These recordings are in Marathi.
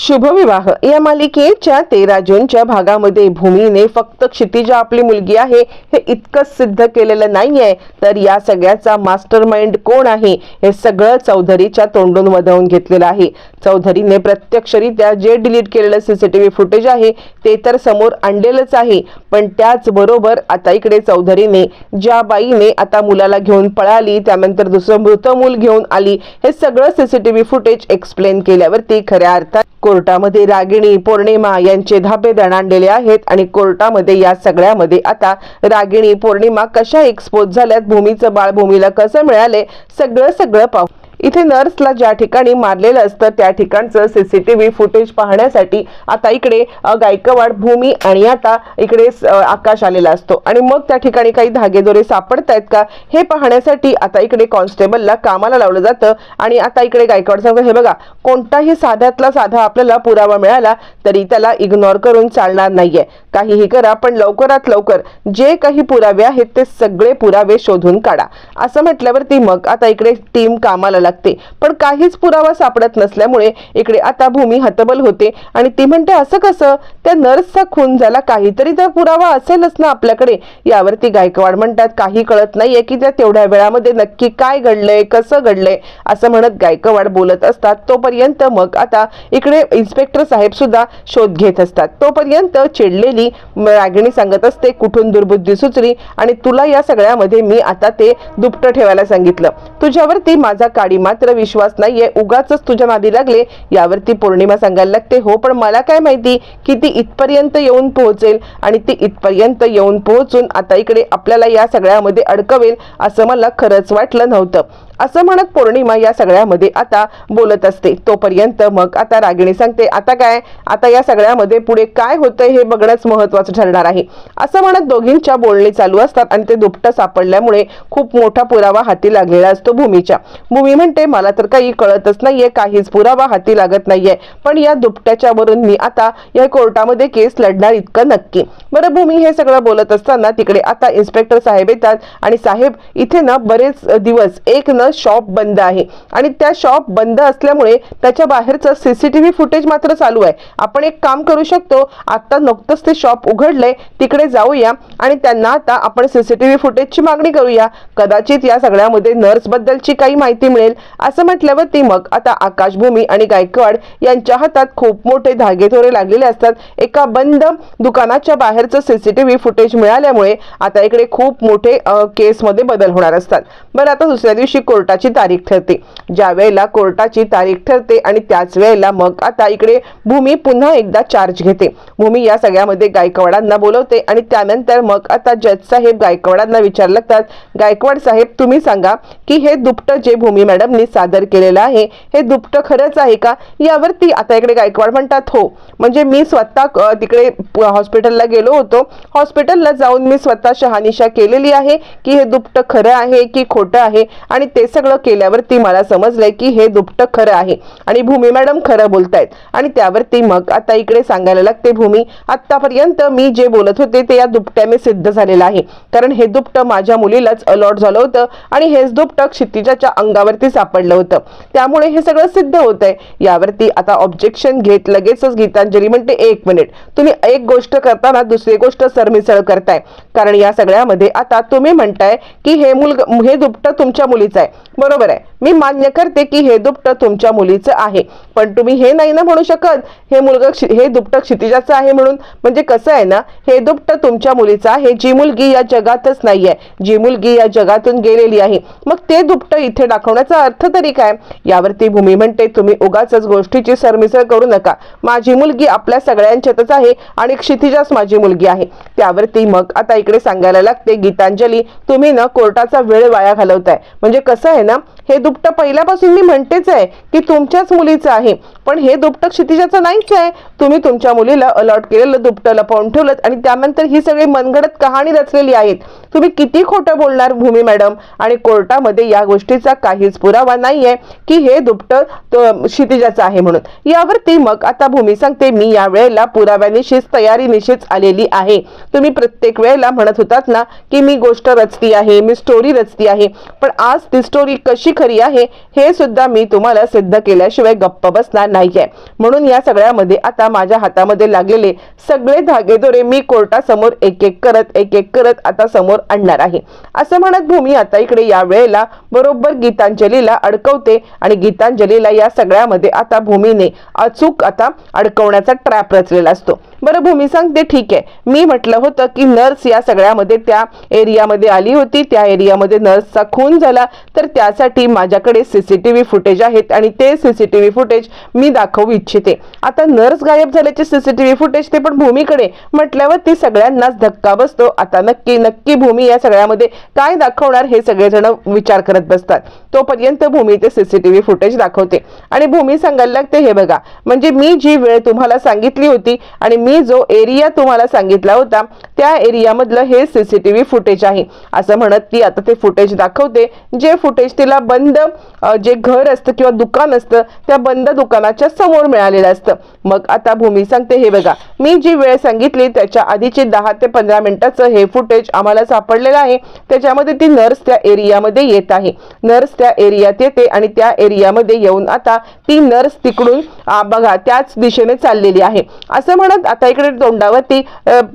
शुभविवाह. या मालिकेच्या तेरा जूनच्या भागामध्ये भूमीने फक्त क्षितिजा आपली मुलगी आहे हे इतकंच सिद्ध केलेलं नाहीये. तर या सगळ्याचा मास्टर माइंड कोण आहे हे सगळं चौधरीच्या तोंडून वधवून घेतलेलं आहे. चौधरीने प्रत्यक्षरित्या जे डिलीट केलेलं सीसीटीव्ही फुटेज आहे ते तर समोर आणलेलंच आहे. पण त्याचबरोबर आता इकडे चौधरीने ज्या बाईने आता मुलाला घेऊन पळाली त्यानंतर दुसरं मृत मूल घेऊन आली हे सगळं सीसीटीव्ही फुटेज एक्सप्लेन केल्यावरती खऱ्या अर्थात कोर्टामध्ये रागिणी पौर्णिमा यांचे धाबे दणाणलेले आहेत आणि कोर्टामध्ये या सगळ्यामध्ये आता रागिणी पौर्णिमा कशा एक्सपोज झाल्यात? भूमीचं बाळ भूमीला कसं मिळाले? सगळं सगळं पाहू. इथे नर्सला ज्या ठिकाणी मारलेलं असतं त्या ठिकाणचं सीसीटीव्ही फुटेज पाहण्यासाठी आता इकडे गायकवाड भूमी आणि आता इकडे आकाश आलेला असतो. आणि मग त्या ठिकाणी काही धागेदोरे सापडतायत का हे पाहण्यासाठी आता इकडे कॉन्स्टेबलला कामाला लावलं जातं. आणि आता इकडे गायकवाड सांगतो हे बघा कोणताही साध्यातला साधा आपल्याला पुरावा मिळाला तरी त्याला इग्नोर करून चालणार नाहीये. काहीही करा पण लवकरात लवकर जे काही पुरावे आहेत ते सगळे पुरावे शोधून काढा. असं म्हटल्यावरती मग आता इकडे टीम कामाला लागते. पण काहीच पुरावा सापडत नसल्यामुळे इकडे आता भूमी हतबल होते आणि ती म्हणते असं कसं? त्या नर्सचा खून झाला काहीतरी तर पुरावा असेलच ना आपल्याकडे. यावरती गायकवाड म्हणतात काही कळत नाहीये की त्या तेवढ्या वेळामध्ये नक्की काय घडलंय कसं घडलंय असं म्हणत गायकवाड बोलत असतात. तोपर्यंत मग आता इकडे इन्स्पेक्टर साहेब सुद्धा शोध घेत असतात. तोपर्यंत चिडलेली रागिणी सांगत असते कुठून दुर्बुद्धी सुचली आणि तुला या सगळ्यामध्ये मी आता ते दुपट ठेवायला सांगितलं. तुझ्यावरती माझा काडी मात्र विश्वास नाहीये. उगाच तुझ्या नादी लागले. यावरती पौर्णिमा सांगायला लागते. हो पण मला काय माहिती की ती इथपर्यंत येऊन पोहोचेल आणि ती इथपर्यंत येऊन पोहोचून आता इकडे आपल्याला या सगळ्यामध्ये अडकवेल असं मला खरंच वाटलं नव्हतं. असं म्हणत पौर्णिमा या सगळ्यामध्ये आता बोलत असते. तोपर्यंत मग आता रागिणी सांगते आता काय? आता या सगळ्यामध्ये पुढे काय होतंय हे बघणंच महत्वाचं ठरणार आहे. असं म्हणत दोघींच्या बोलणी चालू असतात आणि ते दुपटं सापडल्यामुळे खूप मोठा पुरावा हाती लागलेला असतो भूमीच्या. भूमी म्हणते मला तर काही कळतच नाहीये काहीच पुरावा हाती लागत नाहीये पण या दुपट्याच्या वरून मी आता या कोर्टामध्ये केस लढणार इतकं नक्की. बरं भूमी हे सगळं बोलत असताना तिकडे आता इन्स्पेक्टर साहेब येतात आणि साहेब इथे ना बरेच दिवस एक न शॉप बंद आहे. आणि त्या शॉप बंद असल्यामुळे त्याच्या बाहेरचं सीसीटीव्ही फुटेज मात्र चालू आहे. आपण एक काम करू शकतो आता नुकतंच ते शॉप उघडलंय तिकडे जाऊया आणि त्यांना आता आपण सीसीटीव्ही फुटेजची मागणी करूया. कदाचित या सगळ्यामध्ये नर्स बद्दलची काही माहिती मिळेल. असं म्हटल्यावर ती मग आता आकाशभूमी आणि गायकवाड यांच्या हातात खूप मोठे धागेदोरे लागलेले असतात. एका बंद दुकानाच्या बाहेरचं सीसीटीव्ही फुटेज मिळाल्यामुळे आता इकडे खूप मोठे केसमध्ये बदल होणार असतात. बरं आता दुसऱ्या दिवशी कोर्टाची तारीख ठरते. ज्या वेळेला कोर्टाची तारीख ठरते आणि त्याच वेळेला मग आता इकडे भूमी पुन्हा एकदा चार्ज घेते. भूमी या सगळ्यामध्ये गायकवाडांना बोलवते आणि त्यानंतर मग आता जज साहेब गायकवाडांना विचारलं लागतात गायकवाड साहेब तुम्ही सांगा की हे दुपटं जे भूमी मॅडमनी सादर केलेलं आहे हे दुपटं खरंच आहे का? यावरती आता इकडे गायकवाड म्हणतात हो. म्हणजे मी स्वतः तिकडे हॉस्पिटलला गेलो होतो. हॉस्पिटलला जाऊन मी स्वतः शहानिशा केलेली आहे की हे दुपटं खरं आहे की खोटं आहे आणि ते सगळं केल्यावरती मला समजलंय की हे दुपटं खरं आहे. आणि भूमी मॅडम खरं बोलतायत. आणि त्यावरती मग आता इकडे सांगायला लागते भूमी आतापर्यंत मी जे बोलत होते ते या दुपट्याने सिद्ध झालेलं आहे. कारण हे दुपटं माझ्या मुलीलाच अलॉट झालं होतं आणि हेच दुपटं क्षितिजाच्या अंगावरती सापडलं होतं. त्यामुळे हे सगळं सिद्ध होत आहे यावरती आता ऑब्जेक्शन घेत लगेचच गीतांजली म्हणते एक मिनिट तुम्ही एक गोष्ट करताना दुसरी गोष्ट सरमिसळ करताय. कारण या सगळ्यामध्ये आता तुम्ही म्हणताय की हे मुलग हे दुपटं तुमच्या मुलीचं आहे. बरोबर आहे. मी मान्य करते की हे दुपटं तुमच्या मुलीचं आहे. पण तुम्ही हे नाही ना म्हणू शकत. हे मुलगा हे दुपटं क्षितिजाचं आहे म्हणून. म्हणजे कसं आहे ना हे दुपटं तुमच्या मुलीचं आहे. जी मुलगी या जगातच नाहीये जी मुलगी या जगातून गेलेली आहे. मग ते दुपटं इथे दाखवण्याचा अर्थ तरी काय? यावरती भूमी म्हणते तुम्ही उगाच गोष्टीची सरमिसळ करू नका. माझी मुलगी आपल्या सगळ्यांच्यातच आहे आणि क्षितिजाच माझी मुलगी आहे. त्यावरती मग आता इकडे सांगायला लागते गीतांजली तुम्ही ना कोर्टाचा वेळ वाया घालवताय. म्हणजे कसं आहे ना हे दुपटं पहिल्यापासून मी म्हणतेच आहे की तुमच्याच मुलीचं आहे. पण हे दुपटं क्षितिजाचं नाहीच आहे. तुम्ही तुमच्या मुलीला अलॉट केलेलं दुपटं लपवून ठेवलं आणि त्यानंतर ही सगळी मनगडत कहाणी रचलेली आहेत. तुम्ही किती खोटं बोलणार भूमी मॅडम? आणि कोर्टामध्ये या गोष्टीचा काहीच पुरावा नाहीये की हे दुपटं क्षितिजाचं आहे म्हणून. यावरती मग आता भूमी सांगते मी या वेळेला पुराव्यानिशीच तयारी निशीच आलेली आहे. तुम्ही प्रत्येक वेळेला म्हणत होतात ना की मी गोष्ट रचती आहे मी स्टोरी रचती आहे. पण आज ती स्टोरी कशी खरी आहे हे सुद्धा मी तुम्हाला सिद्ध केल्याशिवाय गप्प बसणार नाहीये. म्हणून या सगळ्यामध्ये आता माझ्या हातामध्ये लागलेले सगळे धागेदोरे मी कोर्टासमोर एक एक करत एक एक करत आता समोर आणणार आहे. असं म्हणत भूमी आता इकडे या वेळेला बरोबर गीतांजलीला अडकवते आणि गीतांजलीला या सगळ्यामध्ये आता भूमीने अचूक आता अडकवण्याचा ट्रॅप रचलेला असतो. बरं भूमी सांगते ठीक आहे. मी म्हटलं होतं की नर्स या सगळ्यामध्ये त्या एरियामध्ये आली होती. त्या एरियामध्ये नर्सचा खून झाला. तर त्यासाठी माझ्याकडे C C T V footage आहेत आणि ते C C T V footage मी दाखवू इच्छिते. आता नर्स गायब झाल्याचे C C T V footage ते पण भूमीकडे. म्हटल्यावर ती सगळ्यांनाच धक्का बसतो. आता नक्की नक्की भूमी या सगळ्यामध्ये काय दाखवणार हे सगळेजण विचार करत बसतात. तोपर्यंत भूमी ते सीसीटीव्ही फुटेज दाखवते. आणि भूमी सांगायला लागते हे बघा म्हणजे मी जी वेळ तुम्हाला सांगितली होती आणि मी मी जो एरिया तुम्हाला सांगितला होता त्या एरियामधलं हे सीसीटीव्ही फुटेज आहे. असं म्हणत ती आता ते फुटेज दाखवते. जे फुटेज तिला बंद जे घर असतं किंवा दुकान असतं त्या बंद दुकानाच्या समोर मिळालेलं असतं. मग आता भूमी सांगते हे बघा. मी जी वेळ सांगितली त्याच्या आधीची दहा ते पंधरा मिनिटाचं हे फुटेज आम्हाला सापडलेलं आहे. त्याच्यामध्ये ती नर्स त्या एरियामध्ये येत आहे. नर्स त्या एरियात येते आणि त्या एरियामध्ये येऊन आता ती नर्स तिकडून बघा त्याच दिशेने चाललेली आहे. असं म्हणत आता इकडे तोंडावरती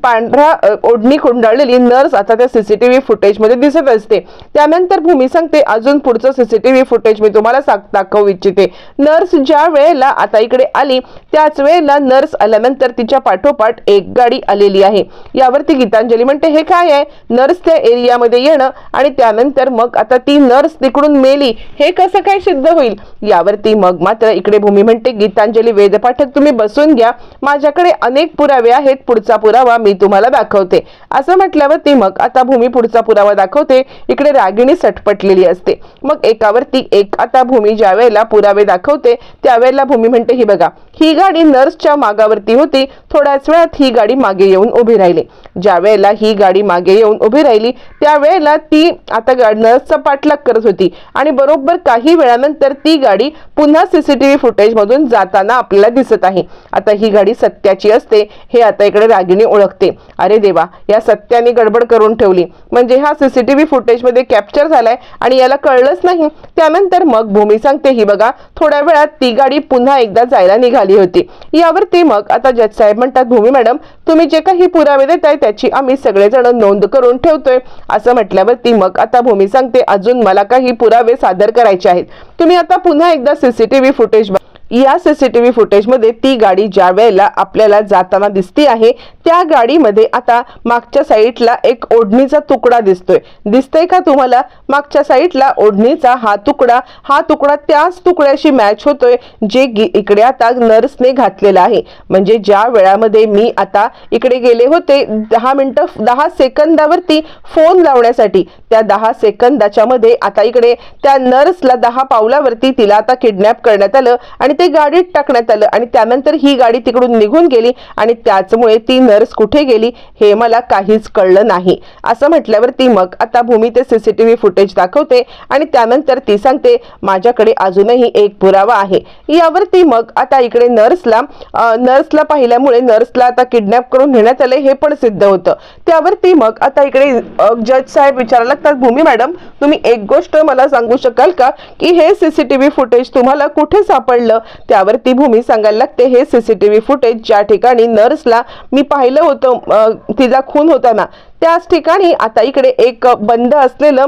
पांढरा ओढणी खुंडाळलेली नर्स आता त्या सीसीटीव्ही फुटेजमध्ये दिसत असते. त्यानंतर भूमी सांगते अजून पुढचं सीसीटीव्ही फुटेज मी तुम्हाला दाखवू इच्छिते. नर्स ज्या वेळेला आता इकडे आली त्याच वेळेला नर्स आल्यानंतर तिच्या पाठोपाठ एक गाडी आलेली आहे. यावरती गीतांजली म्हणते हे काय आहे? नर्स त्या एरियामध्ये येणं आणि त्यानंतर मग आता ती नर्स तिकडून मेली. हे कसं काय सिद्ध होईल? यावरती मग मात्र इकडे भूमी म्हणते गीता गीतांजली वेदपाठक तुम्ही बसून घ्या. माझ्याकडे अनेक पुरावे आहेत पुढचा पुरावा मी तुम्हाला दाखवते. असं म्हटल्यावर ती मग आता भूमी पुढचा पुरावा दाखवते. इकडे रागिणी सटपटलेली असते. मग एकावरती एक आता भूमी ज्या वेळेला पुरावे दाखवते त्यावेळेला भूमी म्हणते ही बघा ही गाडी नर्सच्या मागावरती होती. थोड्याच वेळात ही गाडी मागे येऊन उभी राहिली. ज्या वेळेला ही गाडी मागे येऊन उभी राहिली त्यावेळेला ती आता गा- नर्सचा पाठलाग करत होती. आणि बरोबर काही वेळानंतर ती गाडी पुन्हा सीसीटीव्ही फुटेज मधून जाताना आपल्याला दिसत आहे. आता ही गाडी सत्याची असते हे आता इकडे रागिणी ओळखते. अरे देवा या सत्याने गडबड करून ठेवली. म्हणजे हा सीसीटीव्ही फुटेजमध्ये कॅप्चर झालाय आणि याला कळलंच नाही. त्यानंतर मग भूमी सांगते ही बघा थोड्या वेळात ती गाडी पुन्हा एकदा जायला निघाली होती. यावरती मग आता जज साहेब म्हणतात भूमी मॅडम तुम्ही जे काही पुरावे देताय त्याची आम्ही सगळेजण नोंद करून ठेवतोय. असं म्हटल्यावरती मग आता भूमी सांगते अजून मला काही पुरावे सादर करायचे आहेत. तुम्ही आता पुन्हा एकदा सीसीटीव्ही फुटेज या सीसीटीव्ही फुटेजमध्ये ती गाडी ज्या वेळेला आपल्याला जाताना दिसती आहे त्या गाडीमध्ये आता मागच्या साईडला एक ओढणीचा तुकडा दिसतोय. दिसतोय का तुम्हाला? मागच्या साईडला ओढणीचा हा तुकडा हा तुकडा त्याच तुकड्याशी मॅच होतोय जे इकडे आता नर्सने घातलेला आहे. म्हणजे ज्या वेळामध्ये मी आता इकडे गेले होते दहा मिनिटं दहा सेकंदावरती फोन लावण्यासाठी त्या दहा सेकंदाच्या मध्ये आता इकडे त्या नर्सला दहा पावलावरती तिला आता किडनॅप करण्यात आलं आणि ते गाडीत टाकण्यात आलं आणि त्यानंतर ही गाडी तिकडून निघून गेली आणि त्याचमुळे ती नर्स कुठे गेली हे मला काहीच कळलं नाही. असं म्हटल्यावरती मग आता भूमी ते सीसीटीव्ही फुटेज दाखवते आणि त्यानंतर ती सांगते माझ्याकडे अजूनही एक पुरावा आहे. यावरती मग आता इकडे नर्सला नर्सला पाहिल्यामुळे नर्सला आता किडनॅप करून नेण्यात आले हे पण सिद्ध होतं. त्यावरती मग आता इकडे जज साहेब विचारायला लागतात भूमी मॅडम तुम्ही एक गोष्ट मला सांगू शकाल का? की हे सीसीटीव्ही फुटेज तुम्हाला कुठे सापडलं? त्यावरती भूमी सांगायला लागते. हे सीसीटीव्ही फुटेज ज्या ठिकाणी नर्सला मी पाहिलं होतं तिचा खून होताना. त्याच ठिकाणी आता इकडे एक बंद असलेलं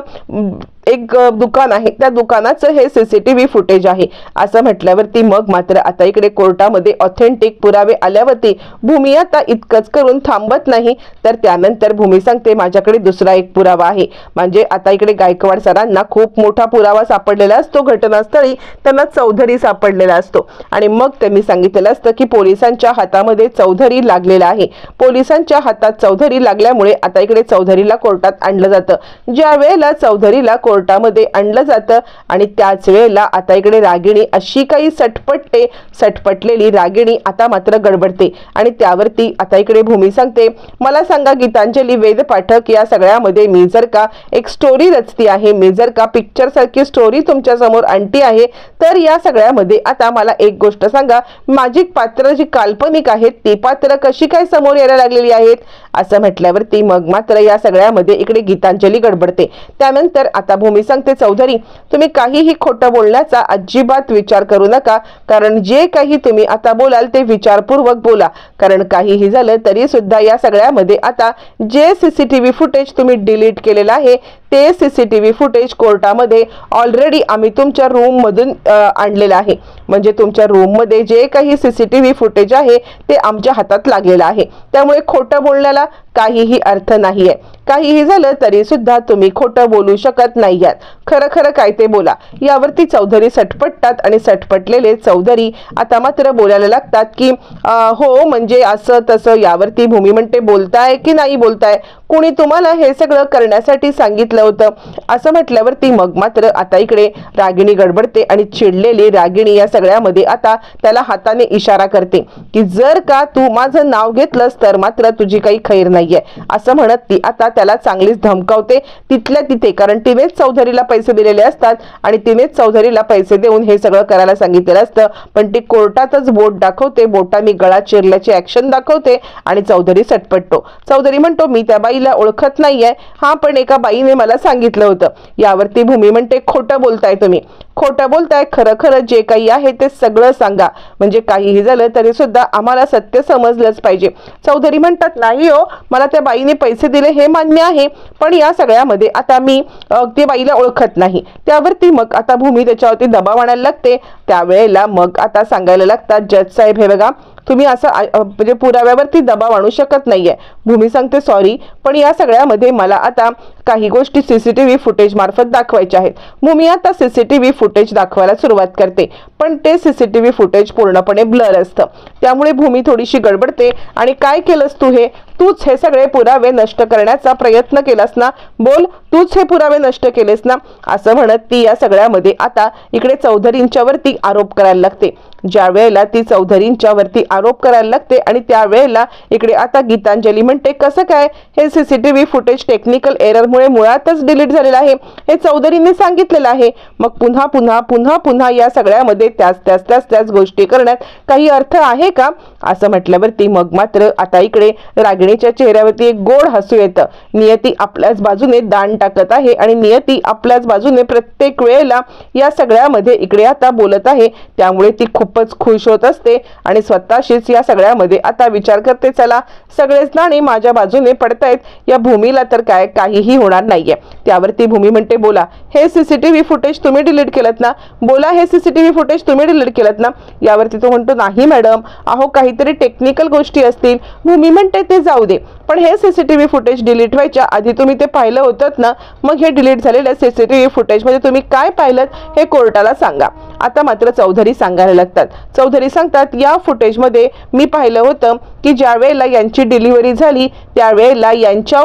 एक दुकान आहे. त्या दुकानाचं हे सीसीटीव्ही फुटेज आहे. असं म्हटल्यावरती मग मात्र आता इकडे कोर्टामध्ये ऑथेंटिक पुरावे आल्यावरती भूमी आता इतकंच करून थांबत नाही. तर त्यानंतर भूमी सांगते माझ्याकडे दुसरा एक पुरावा आहे. म्हणजे आता इकडे गायकवाड सरांना खूप मोठा पुरावा सापडलेला असतो घटनास्थळी त्यांना चौधरी सापडलेला असतो. आणि मग त्यांनी सांगितलेलं असतं की पोलिसांच्या हातामध्ये चौधरी लागलेला आहे. पोलिसांच्या हातात चौधरी लागल्यामुळे आता आता इकडे चौधरीला कोर्टात आणलं जातं. ज्या वेळेला चौधरीला कोर्टामध्ये आणलं जातं आणि त्याच वेळेला आता इकडे रागिणी अशी काही सटपटते सटपटलेली रागिणी आता मात्र गडबडते. आणि त्यावरती आता इकडे भूमी सांगते मला सांगा गीतांजली वेद पाठक या सगळ्यामध्ये मी जर का एक स्टोरी रचती आहे मी जर का पिक्चर सारखी स्टोरी तुमच्यासमोर आणती आहे तर या सगळ्यामध्ये आता मला एक गोष्ट सांगा माझी पात्र जी काल्पनिक आहेत ती पात्र कशी काय समोर यायला लागलेली आहेत? असं म्हटल्यावरती मग मग मात्र या सगळ्यामध्ये इकडे गीतांजली गडबडते. त्यानंतर आता भूमी सांगते चौधरी तुम्ही काहीही खोटं बोलण्याचा अजिबात विचार करू नका. कारण जे काही तुम्ही आता बोलाल ते विचारपूर्वक बोला. कारण काहीही झालं तरी सुद्धा या सगळ्यामध्ये आता जे सीसीटीव्ही फुटेज तुम्ही डिलीट केलेलं आहे ते सीसीटीव्ही फुटेज कोर्टामध्ये ऑलरेडी आम्ही तुमच्या रूम मधून आणलेलं आहे. म्हणजे तुमच्या रूममध्ये जे काही सीसीटीव्ही फुटेज आहे ते आमच्या हातात लागलेलं आहे. त्यामुळे खोटं बोलण्याला काहीही अर्थ नाहीये. काहीही झालं तरी सुद्धा तुम्ही खोटं बोलू शकत नाही आहात खरं खरं काय ते बोला. यावरती चौधरी सटपटतात आणि सटपटलेले चौधरी आता मात्र बोलायला लागतात की हो म्हणजे असं तसं यावरती भूमी म्हणते बोलताय की नाही बोलताय? कुणी तुम्हाला हे सगळं करण्यासाठी सांगितलं होतं? असं म्हटल्यावरती मग मात्र आता इकडे रागिणी गडबडते आणि चिडलेली रागिणी या सगळ्यामध्ये आता त्याला हाताने इशारा करते की जर का तू माझं नाव घेतलंस तर मात्र तुझी काही खैर नाहीये. असं म्हणत ती आता त्याला चांगलीच धमकावते. तिथल्या तिथे कारण तिनेच चौधरीला पैसे दिलेले असतात आणि तिनेच चौधरीला पैसे देऊन हे सगळं करायला सांगितलेलं असतं. पण ती कोर्टातच बोट दाखवते. बोटाने गळा चिरल्याची ऍक्शन दाखवते आणि चौधरी सटपटतो. चौधरी म्हणतो मी त्या बाईला ओळखत नाहीये. हा पण एका बाईने मला सांगितलं होतं. यावरती भूमी म्हणते खोटं बोलताय तुम्ही. खोटं बोलताय. खरं खरं जे काही आहे ते सगळं सांगा. म्हणजे काहीही झालं तरी सुद्धा आम्हाला सत्य समजलंच पाहिजे. चौधरी म्हणतात नाही हो. मला त्या बाईने पैसे पैसे दिले हे मान्य आहे पण या सगळ्यामध्ये आता मी ते बाईला ओळखत नाही. त्यावरती मग आता भूमी त्याच्यावरती दबाव आणायला लागते. त्यावेळेला मग आता सांगायला लागतात जज साहेब हे बघा तुम्ही असं म्हणजे पुराव्यावरती दबाव आणू शकत नाहीये. भूमी सांगते सॉरी पण या सगळ्यामध्ये मला आता काही गोष्टी सीसीटीव्ही फुटेज मार्फत दाखवायच्या आहेत. भूमी आता सीसीटीव्ही फुटेज दाखवायला सुरुवात करते पण ते सीसीटीव्ही फुटेज पूर्णपणे ब्लर असतं. त्यामुळे भूमी थोडीशी गडबडते. आणि काय केलंस तू हे? तूच हे सगळे पुरावे नष्ट करण्याचा प्रयत्न केलास ना? बोल तूच हे पुरावे नष्ट केलेस ना? असं म्हणत ती या सगळ्यामध्ये आता इकडे चौधरींच्यावरती आरोप करायला लागते. ज्या वेळेला ती चौधरींच्या वरती आरोप करायला लागते आणि त्यावेळेला इकडे आता गीतांजली म्हणते कसं काय? हे सीसीटीव्ही फुटेज टेक्निकल एररमुळे मुळातच डिलीट झालेलं आहे. हे चौधरींनी सांगितलेलं आहे. मग पुन्हा पुन्हा पुन्हा पुन्हा या सगळ्यामध्ये त्याच त्याच त्याच त्याच गोष्टी करण्यात काही अर्थ आहे का? असं म्हटल्यावरती मग मात्र आता इकडे रागिणीच्या चेहऱ्यावरती एक गोड हसू येतं. नियती आपल्याच बाजूने दान टाकत आहे आणि नियती आपल्याच बाजूने प्रत्येक वेळेला या सगळ्यामध्ये इकडे आता बोलत आहे. त्यामुळे ती खूप खूपच खुश होत असते आणि स्वतःशीच या सगळ्यामध्ये आता विचार करते चला सगळेच नाणे माझ्या बाजूने पडतायत. या भूमीला तर काय काहीही होणार नाहीये. त्यावरती भूमी म्हणते बोला हे सीसीटीव्ही फुटेज तुम्ही डिलीट केलं ना? बोला हे सीसीटीव्ही फुटेज तुम्ही डिलीट केलं ना? यावरती तो म्हणतो नाही मॅडम अहो काहीतरी टेक्निकल गोष्टी असतील. भूमी म्हणते ते जाऊ दे. पण हे सीसीटीव्ही फुटेज डिलीट व्हायच्या आधी तुम्ही ते पाहिलं होतं ना मग हे डिलीट झालेल्या सीसीटीव्ही फुटेजमध्ये तुम्ही काय पाहिलं हे कोर्टाला सांगा. आता मात्र चौधरी सांगायला लागतात. चौधरी सांगतात या फुटेजमध्ये मी पाहिलं होतं की ज्यावेळेला यांची डिलिव्हरी झाली त्यावेळेला यांच्या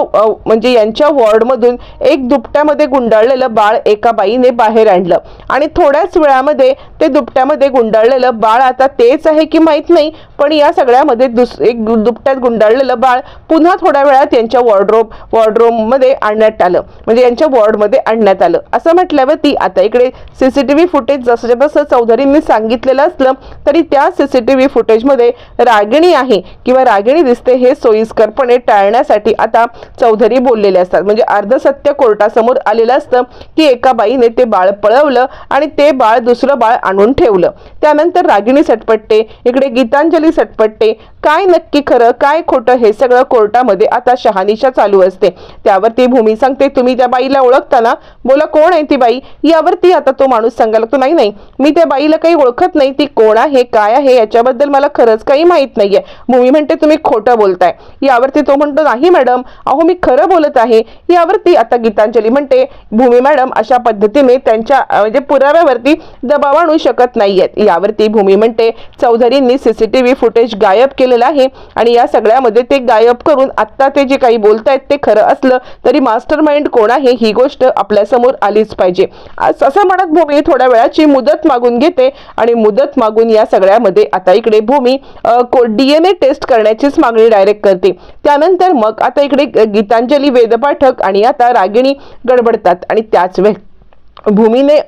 म्हणजे यांच्या वॉर्डमधून एक दुपट्यामध्ये गुंडाळलेलं बाळ एका बाईने बाहेर आणलं. आणि थोड्याच वेळामध्ये ते दुपट्यामध्ये गुंडाळलेलं बाळ आता तेच आहे की माहीत नाही पण या सगळ्यामध्ये दुस एक दुपट्यात गुंडाळलेलं बाळ पुन्हा थोड्या वेळात यांच्या वॉर्डरोब वॉर्डरोबमध्ये आणण्यात आलं. म्हणजे यांच्या वॉर्डमध्ये आणण्यात आलं. असं म्हटल्यावरती आता इकडे सीसीटीव्ही फुटेज जसं जसं चौधरींनी सांगितलेलं असलं तरी त्या सीसीटीव्ही फुटेजमध्ये रागिणी आहे की किंवा रागिणी दिसते हे सोयीस्करपणे टाळण्यासाठी आता चौधरी बोललेले असतात. म्हणजे अर्धसत्य कोर्टासमोर आलेलं असतं की एका बाईने ते बाळ पळवलं आणि ते बाळ दुसरं बाळ आणून ठेवलं. त्यानंतर रागिणी सटपट्टे इकडे गीतांजली सटपट्टे काय नक्की खरं काय खोटं हे सगळं कोर्टामध्ये आता शहानिशा चालू असते. त्यावरती भूमी सांगते तुम्ही त्या बाईला ओळखता ना? बोला कोण आहे ती बाई? यावरती आता तो माणूस सांगायला लागतो नाही नाही मी त्या बाईला काही ओळखत नाही ती कोण आहे काय आहे याच्याबद्दल मला खरंच काही माहीत नाहीये. भूमी म्हणते तुम्ही खोटं बोलताय. यावरती तो म्हणतो नाही मॅडम अहो मी खरं बोलत आहे. यावरती आता गीतांजली म्हणते भूमी मॅडम अशा पद्धतीने त्यांच्या म्हणजे पुराव्यावरती दबाव आणू शकत नाहीयेत. यावरती भूमी म्हणते चौधरींनी सीसीटीव्ही फुटेज गायब केलेलं आहे आणि या सगळ्यामध्ये ते गायब करून आत्ता ते जे काही बोलतायत ते खरं असलं तरी मास्टर माइंड कोण आहे ही गोष्ट आपल्यासमोर आलीच पाहिजे. असं म्हणत भूमी थोड्या वेळाची मुदत मागून घेते आणि मुदत मागून या सगळ्यामध्ये आता इकडे Bhumi D N A test करण्याचीच मागणी डायरेक्ट करते. त्यानंतर मग आता इकडे गीतांजली वेदपाठक आणि आता रागिणी गडबडतात आणि त्याच वेळ भूमीने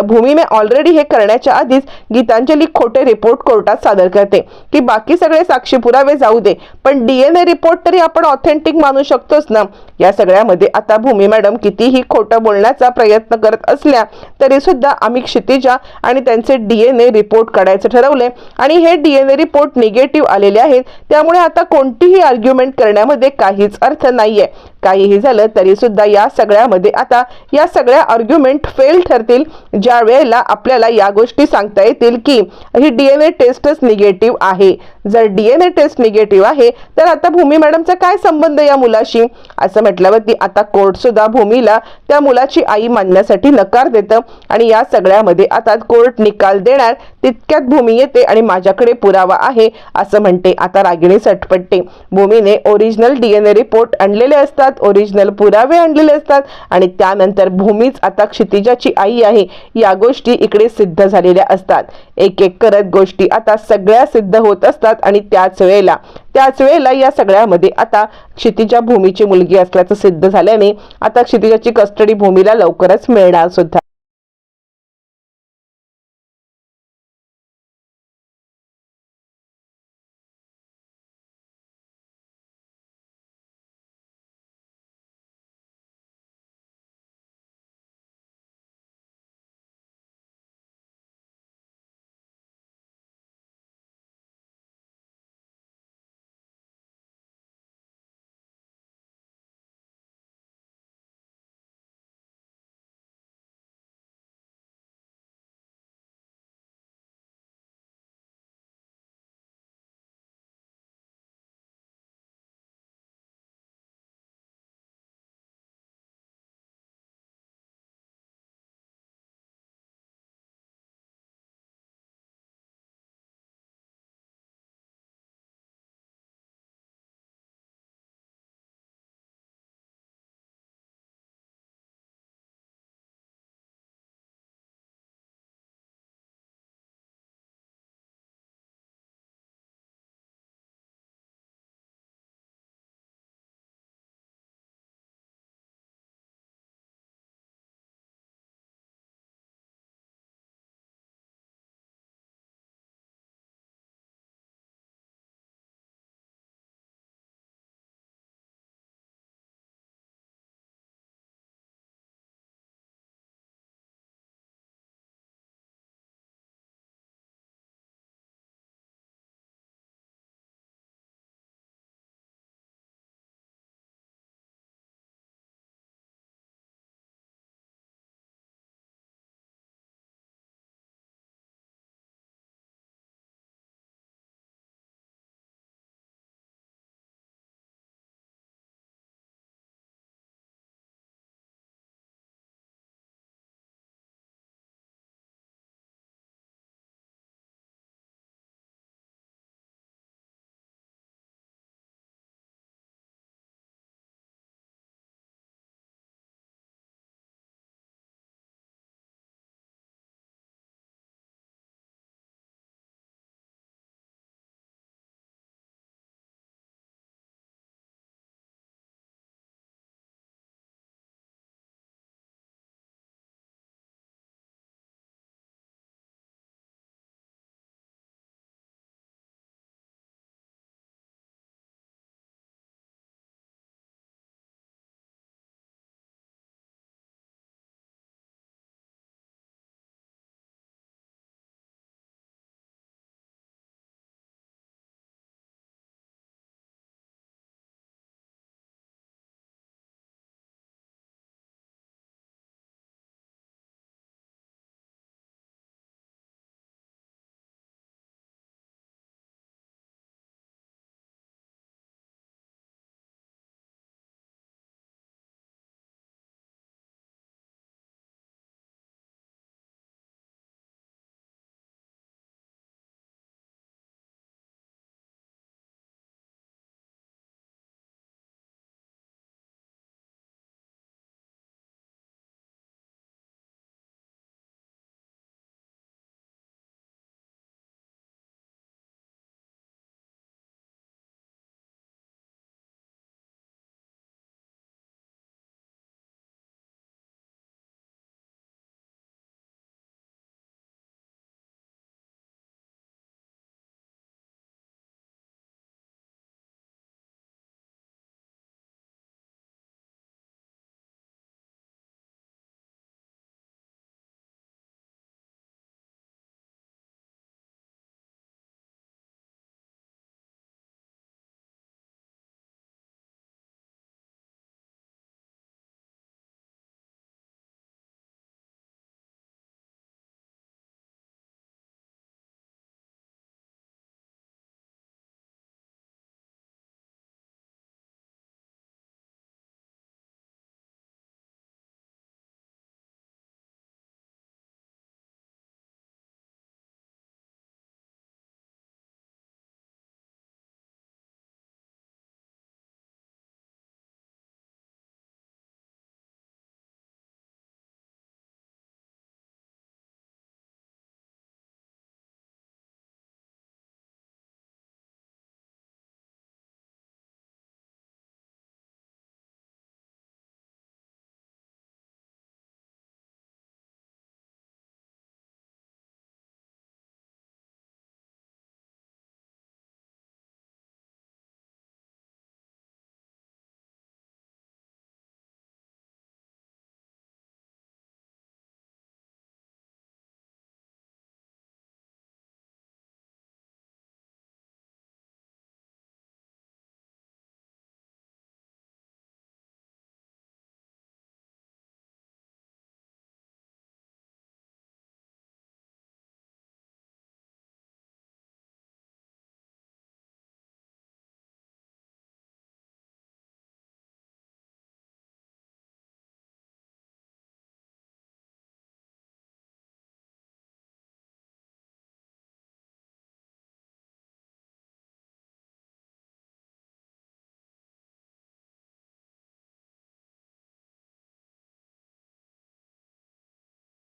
भूमीने ऑलरेडी हे करण्याच्या आधीच गीतांजली खोटे रिपोर्ट कोर्टात सादर करते. की बाकी सगळे साक्षी पुरावे जाऊ दे पण डीएनए रिपोर्ट तरी आपण ऑथेंटिक मानू शकतोच ना. या सगळ्यामध्ये आता भूमी मॅडम कितीही खोटं बोलण्याचा प्रयत्न करत असल्या तरी सुद्धा आम्ही क्षितिजा आणि त्यांचे डीएनए रिपोर्ट काढायचं ठरवले आणि हे डीएनए रिपोर्ट निगेटिव्ह आलेले आहेत त्यामुळे आता कोणतीही आर्ग्युमेंट करण्यामध्ये काहीच अर्थ नाहीये. काहीही झालं तरी सुद्धा या सगळ्यामध्ये आता या सगळ्या आर्ग्युमेंट फेल ठरतील ज्या वेळेला आपल्याला या गोष्टी सांगता येतील की ही डीएनए टेस्टच निगेटिव्ह आहे. जर डीएनए टेस्ट निगेटिव्ह आहे तर आता भूमी मॅडमचा काय संबंध या मुलाशी? असं म्हटल्यावरती आता कोर्ट सुद्धा भूमीला त्या मुलाची आई मानण्यासाठी नकार देतं आणि या सगळ्यामध्ये आता कोर्ट निकाल देणार तितक्यात भूमी येते आणि माझ्याकडे पुरावा आहे असं म्हणते आता रागिणी सटपटते भूमीने ओरिजिनल डीएनए रिपोर्ट आणलेले असतात ओरिजिनल पुरावे आणलेले असतात आणि त्यानंतर भूमीच आता क्षितिजाची आई आहे. या गोष्टी इकडे सिद्ध झालेल्या असतात. एक एक करत गोष्टी आता सगळ्या सिद्ध होत असतात. असतात आणि त्याच वेळेला त्याच वेळेला या सगळ्यामध्ये आता क्षितिजा भूमीची मुलगी असल्याचं सिद्ध झाल्याने आता क्षितिजाची कस्टडी भूमीला लवकरच मिळणार सुद्धा.